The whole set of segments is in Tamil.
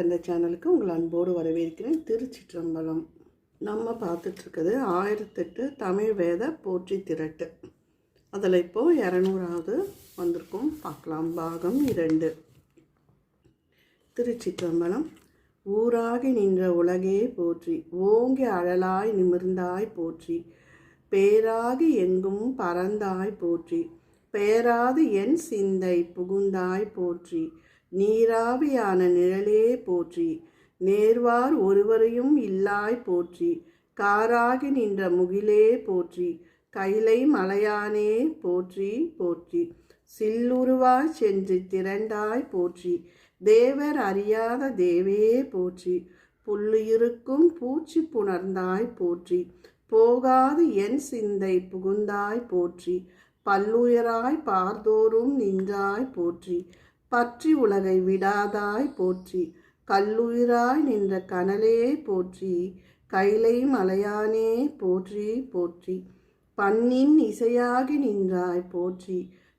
தந்த சேனலுக்கு உங்கள் அன்போடு வரவேற்கிறேன். திருச்சிற்றம்பலம். நம்ம பார்த்துட்ருக்குது ஆயிரத்தெட்டு தமிழ் வேத போற்றி திரட்டு. அதில் இப்போது இரநூறாவது வந்திருக்கும். பார்க்கலாம். பாகம் இரண்டு. திருச்சிற்றம்பலம். ஊராகி நின்ற உலகே போற்றி ஓங்கி அழலாய் நிமிர்ந்தாய் போற்றி பேராகி எங்கும் பறந்தாய் போற்றி பேராது என் சிந்தை புகுந்தாய் போற்றி நீராவியான நிழலே போற்றி. நேர்வார் ஒருவரையும் இல்லாய் போற்றி. காராகி நின்ற முகிலே போற்றி. கைலை மலையானே போற்றி போற்றி. சில்லுருவாய் சென்று திரண்டாய் போற்றி. தேவர் அறியாத தேவே போற்றி. புல்லுயிருக்கும் பூச்சி புணர்ந்தாய் போற்றி. போகாது என் சிந்தை புகுந்தாய் போற்றி. பல்லுயராய் பார்தோறும் நின்றாய் போற்றி. பற்றி உலகை விடாதாய் போற்றி. கல்லுயிராய் நின்ற கனலே போற்றி. கைலை மலையானே போற்றி போற்றி. பண்ணின் இசையாகி நின்றாய் போற்றி.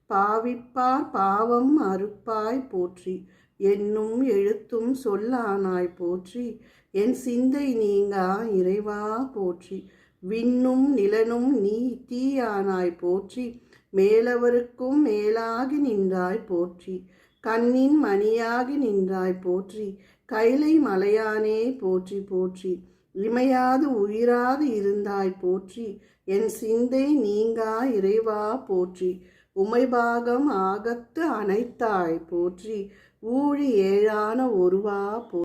பாவிப்பார் பாவம் அறுப்பாய் போற்றி. என்னும் எழுத்தும் சொல்லானாய் போற்றி. என் சிந்தை நீங்கா இறைவா போற்றி. விண்ணும் நிலனும் நீ தீயானாய் போற்றி. மேலவருக்கும் மேலாகி நின்றாய் போற்றி. கண்ணின் மணியாகி நின்றாய் போற்றி. கைலை மலையானே போற்றி போற்றி. இமையாது உயிராது இருந்தாய் போற்றி. என் சிந்தை நீங்கா இறைவா போற்றி. உமைபாகம் ஆகத்து அனைத்தாய் போற்றி. ஊழி ஏழான ஒருவா போ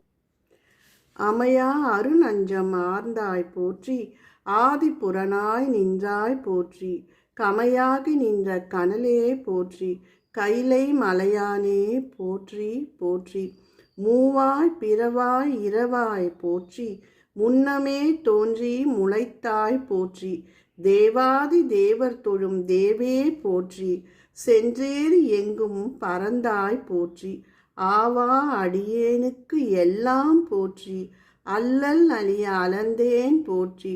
அமையா அருநஞ்சம் ஆர்ந்தாய் போற்றி. ஆதிபுறனாய் நின்றாய் போற்றி. கமையாகி நின்ற கனலே போற்றி. கைலை மலையானே போற்றி போற்றி. மூவாய் பிறவாய் இரவாய் போற்றி. முன்னமே தோன்றி முளைத்தாய் போற்றி. தேவாதி தேவர் தொழும் தேவே போற்றி. சென்றேறி எங்கும் பறந்தாய் போற்றி. ஆவா அடியேனுக்கு எல்லாம் போற்றி. அல்லல் அழிய அலந்தேன் போற்றி.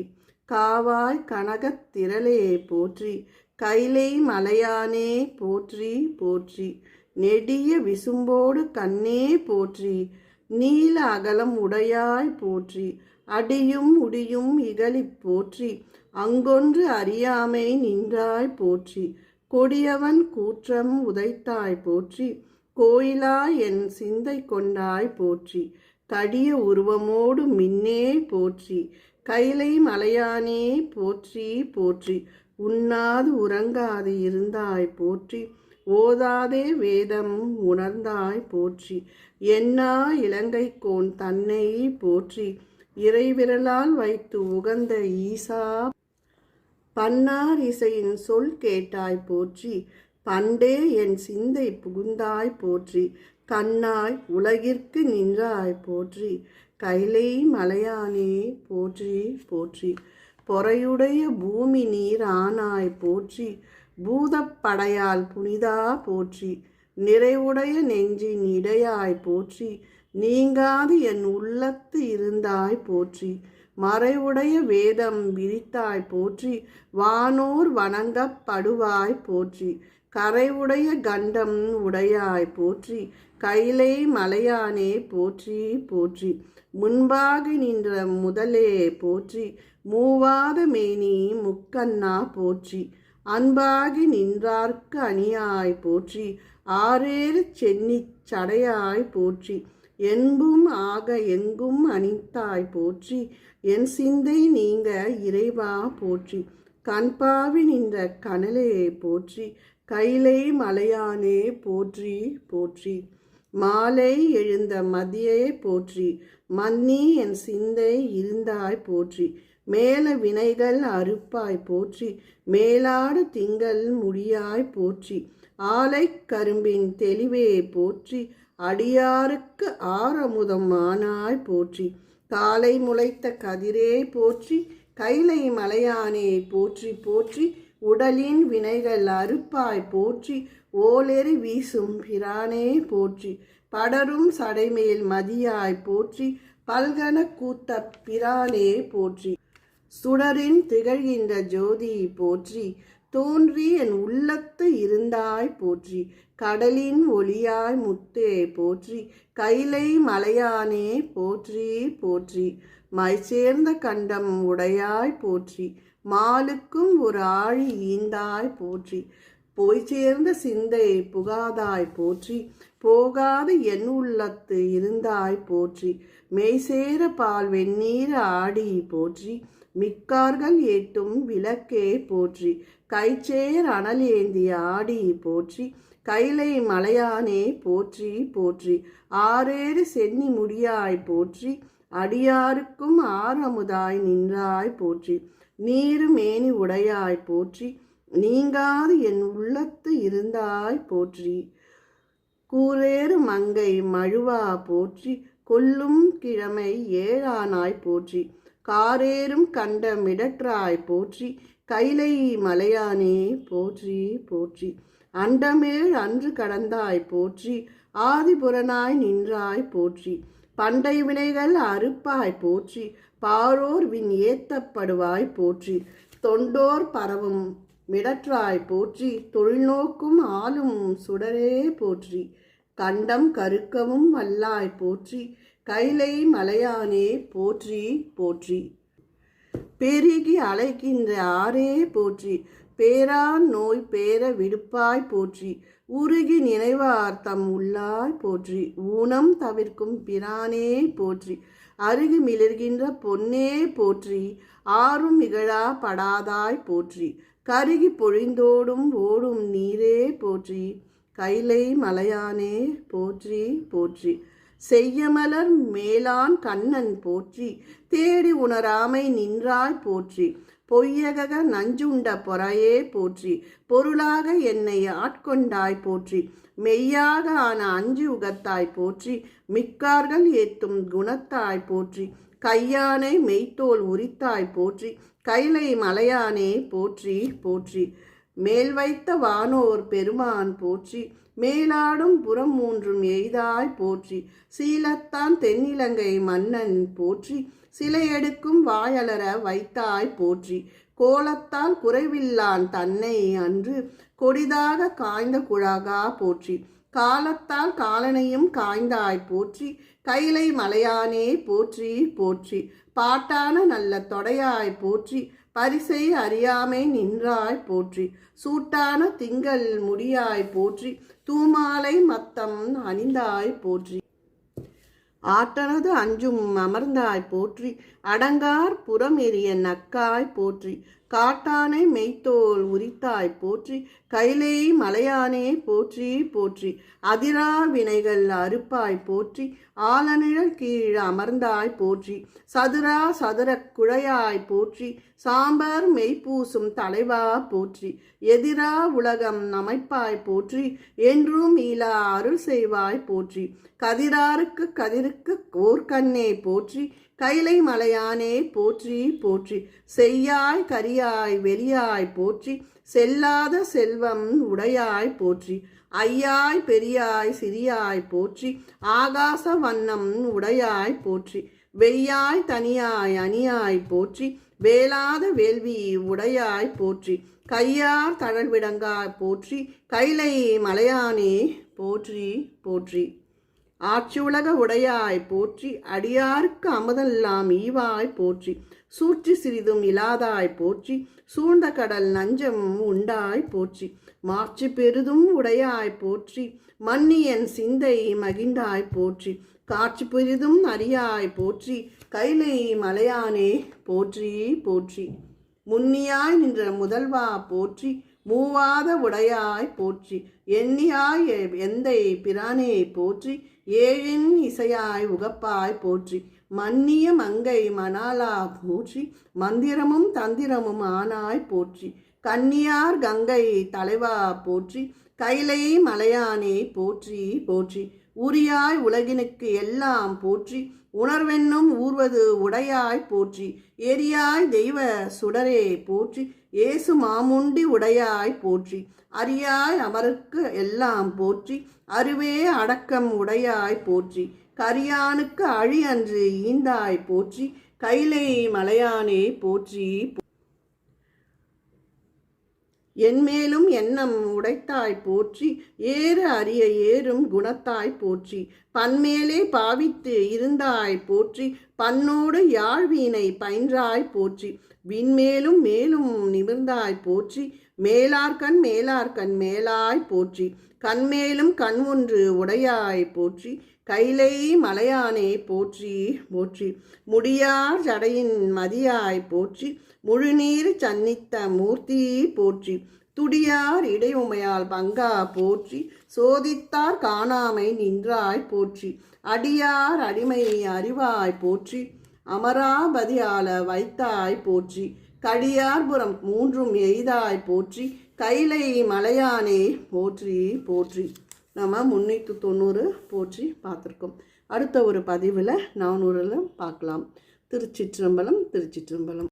காவாய் கனகத் திரளே போற்றி. கைலை மலையானே போற்றி போற்றி. நெடிய விசும்போடு கண்ணே போற்றி. நீல அகலம் உடையாய் போற்றி. அடியும் உடியும் இகழிப் போற்றி. அங்கொன்று அறியாமை நின்றாய் போற்றி. கொடியவன் கூற்றம் உதைத்தாய் போற்றி. கோயிலா என் சிந்தை கொண்டாய் போற்றி. கடிய உருவமோடு மின்னே போற்றி. கைலை மலையானே போற்றி போற்றி. உண்ணாது உறங்காது இருந்தாய் போற்றி. ஓதாதே வேதம் உணர்ந்தாய் போற்றி. என்னா இலங்கைக்கோன் தன்னை போற்றி. இறைவிரலால் வைத்து உகந்த ஈசா. பன்னார் இசையின் சொல் கேட்டாய் போற்றி. பண்டே என் சிந்தை புகுந்தாய் போற்றி. கண்ணாய் உலகிற்கு நின்றாய் போற்றி. கைலை மலையானே போற்றி போற்றி. பொறையுடைய பூமி நீர் ஆனாய் போற்றி பூதப்படையால் புனிதா போற்றி நிறைவுடைய நெஞ்சின் இடையாய் போற்றி நீங்காது என் உள்ளத்து இருந்தாய் போற்றி மறைவுடைய வேதம் விரித்தாய் போற்றி வானோர் வணங்கப்படுவாய் போற்றி கரைவுடைய கண்டம் உடையாய் போற்றி கைலை மலையானே போற்றி போற்றி. முன்பாக நின்ற முதலே போற்றி மூவாத மேனி முக்கண்ணா போற்றி. அன்பாகி நின்றார்க்கு அணியாய் போற்றி ஆறேறு சென்னி சடையாய் போற்றி. என்பும் ஆக எங்கும் அணித்தாய் போற்றி என் சிந்தை நீங்க இறைவா போற்றி. கண்பாவி நின்ற கனலே போற்றி கைலை மலையானே போற்றி போற்றி. மாலை எழுந்த மதியே போற்றி. மன்னி என் சிந்தை இருந்தாய் போற்றி. மேல வினைகள் அறுப்பாய் போற்றி. மேலாடு திங்கள் முடியாய் போற்றி. ஆலை கரும்பின் தெளிவே போற்றி. அடியாருக்கு ஆரமுதம் ஆனாய் போற்றி. காலை முளைத்த கதிரே போற்றி. கைலை மலையானே போற்றி போற்றி. உடலின் வினைகள் அறுப்பாய் போற்றி ஓலெறி வீசும் பிரானே போற்றி. படரும் சடைமேல் மதியாய் போற்றி பல்கன கூத்த பிரானே போற்றி. சுடரின் திகழ்கின்ற ஜோதி போற்றி தோன்றி என் உள்ளத்து இருந்தாய் போற்றி. கடலின் ஒளியாய் முத்தே போற்றி கைலை மலையானே போற்றி போற்றி. மை சேர்ந்த கண்டம் உடையாய் போற்றி. மாலுக்கும் ஒரு ஆழி ஈந்தாய் போற்றி. போய் சேர்ந்த சிந்தை புகாதாய் போற்றி. போகாது என் உள்ளத்து இருந்தாய் போற்றி. மெய்சேர பால் வெந்நீர் ஆடி போற்றி. மிக்கார்கள் ஏட்டும் விளக்கே போற்றி. கைச்சேர் அனல் ஏந்தி ஆடி போற்றி. கைலை மலையானே போற்றி போற்றி. ஆறேறு சென்னி முடியாய் போற்றி. அடியாருக்கும் ஆறமுதாய் நின்றாய் போற்றி. நீருமேனி உடையாய் போற்றி நீங்காது என் உள்ளத்து இருந்தாய் போற்றி. கூரேறு மங்கை மழுவா போற்றி கொல்லும் கிழமை ஏழானாய் போற்றி. காரேறும் கண்ட மிடற்றாய் போற்றி கைலை மலையானே போற்றி போற்றி. அண்டமேல் அன்று கடந்தாய் போற்றி ஆதிபுரனாய் நின்றாய் போற்றி. பண்டை வினைகள் அறுப்பாய் போற்றி பாரோர் வின் ஏத்தப்படுவாய் போற்றி. தொண்டோர் பரவும் மிடற்றாய் போற்றி தொழில்நோக்கும் ஆளும் சுடரே போற்றி. கண்டம் கருக்கவும் வல்லாய் போற்றி கைலை மலையானே போற்றி போற்றி. பெருகி அழைக்கின்ற ஆரே போற்றி. பேரான் நோய் பேர விடுப்பாய் போற்றி. உருகி நினைவார் தம் உள்ளாய் போற்றி. ஊனம் தவிர்க்கும் பிரானே போற்றி. அருகி மிளர்கின்ற பொன்னே போற்றி. ஆறும் இகழா படாதாய் போற்றி. கருகி பொழிந்தோடும் ஓடும் நீரே போற்றி. கைலை மலையானே போற்றி போற்றி. செய்யமலர் மேலான் கண்ணன் போற்றி. தேடி உணராமை நின்றாய் போற்றி. பொய்யக நஞ்சுண்ட பொறையே போற்றி பொருளாக என்னை ஆட்கொண்டாய் போற்றி மெய்யாக ஆன அஞ்சு உகத்தாய் போற்றி மிக்கார்கள் ஏத்தும் குணத்தாய் போற்றி கையானை மெய்த்தோல் உரித்தாய் போற்றி கைலை மலையானே போற்றி போற்றி மேல் வைத்த வானோர் பெருமான் போற்றி மேலாடும் புறம் மூன்றும் எய்தாய் போற்றி சீலத்தான் தென்னிலங்கை மன்னன் போற்றி சிலை எடுக்கும் வாயலர வைத்தாய் போற்றி. கோலத்தால் குறைவில்லான் தன்னை அன்று கொடிதாக காய்ந்த குழாகா போற்றி. காலத்தால் காலனையும் காய்ந்தாய் போற்றி. கைலை மலையானே போற்றி போற்றி. பாட்டான நல்ல தொடையாய் போற்றி. பரிசை அறியாமை நின்றாய் போற்றி. சூட்டான திங்கள் முடியாய் போற்றி. தூமாலை மத்தம் அணிந்தாய் போற்றி. ஆற்றனது அஞ்சும் அமர்ந்தாய் போற்றி அடங்கார் புறம் எரிய நக்காய் போற்றி. காட்டானை மெய்த்தோல் உரித்தாய் போற்றி கைலே மலையானே போற்றி போற்றி. அதிரா வினைகள் அறுப்பாய் போற்றி ஆலநிழல் கீழ் அமர்ந்தாய் போற்றி. சதுரா சதுர குழையாய் போற்றி சாம்பார் மெய்ப்பூசும் தலைவா போற்றி. எதிரா உலகம் அமைப்பாய் போற்றி என்றும் ஈலா அருள் செய்வாய் போற்றி. கதிராருக்கு கதிருக்கு ஓர்கண்ணே போற்றி கைலை மலையானே போற்றி போற்றி. செய்யாய் கரியாய் வெளியாய் போற்றி. செல்லாத செல்வம் உடையாய் போற்றி. ஐயாய் பெரியாய் சிறியாய் போற்றி. ஆகாச வண்ணம் உடையாய் போற்றி. வெய்யாய் தனியாய் அணியாய் போற்றி. வேளாத வேள்வி உடையாய் போற்றி. கையார் தழல்விடங்காய் போற்றி. கைலை மலையானே போற்றி போற்றி. ஆட்சியுலக உடையாய் போற்றி அடியாருக்கு அமுதெல்லாம் ஈவாய் போற்றி சூற்றி சிறிதும் இலாதாய் போற்றி சூழ்ந்த கடல் நஞ்சம் உண்டாய் போற்றி மாட்சி பெரிதும் உடையாய் போற்றி மன்னியன் சிந்தை மகிழ்ந்தாய் போற்றி காட்சி பெரிதும் அறியாய் போற்றி கைலை மலையானே போற்றி போற்றி முன்னியாய் நின்ற முதல்வா போற்றி மூவாத உடையாய் போற்றி எண்ணியாய் எந்தை பிரானே போற்றி ஏழின் இசையாய் உகப்பாய் போற்றி. மன்னிய மங்கை மணாலா போற்றி. மந்திரமும் தந்திரமும் ஆனாய் போற்றி. கன்னியார் கங்கை தலைவா போற்றி. கைலை மலையானே போற்றி போற்றி. உரியாய் உலகினுக்கு எல்லாம் போற்றி. உணர்வென்னும் ஊர்வது உடையாய் போற்றி. எரியாய் தெய்வ சுடரே போற்றி. ஏசு மாமுண்டி உடையாய் போற்றி. அரியாய் அமருக்கு எல்லாம் போற்றி. அருவே அடக்கம் உடையாய் போற்றி. கரியானுக்கு அழி அன்று ஈந்தாய் போற்றி. கைலை மலையானே போற்றி என்மேலும் எண்ணம் உடைத்தாய் போற்றி ஏறு அறிய ஏறும் குணத்தாய் போற்றி. பன்மேலே பாவித்து இருந்தாய் போற்றி பன்னோடு யாழ்வீனை பயின்றாய் போற்றி. விண்மேலும் மேலும் நிமிர்ந்தாய் போற்றி மேலார்கண் மேலார்கண் மேலாய் போற்றி. கண்மேலும் கண் ஒன்று உடையாய் போற்றி. கைலை மலையானே போற்றி போற்றி. முடியார் ஜடையின் மதியாய் போற்றி. முழுநீர் சன்னித்த மூர்த்தி போற்றி. துடியார் இடையுமையால் பங்கா போற்றி. சோதித்தார் காணாமை நின்றாய் போற்றி. அடியார் அடிமை அறிவாய் போற்றி. அமராபதியால வைத்தாய் போற்றி. கடியார்புறம் மூன்றும் எய்தாய் போற்றி கைலை மலையானே போற்றி போற்றி. நம்ம முன்னூற்றி தொண்ணூறு போற்றி பார்த்துருக்கோம். அடுத்த ஒரு பதிவில் நானூறில் பார்க்கலாம். திருச்சிற்றம்பலம் திருச்சிற்றம்பலம்.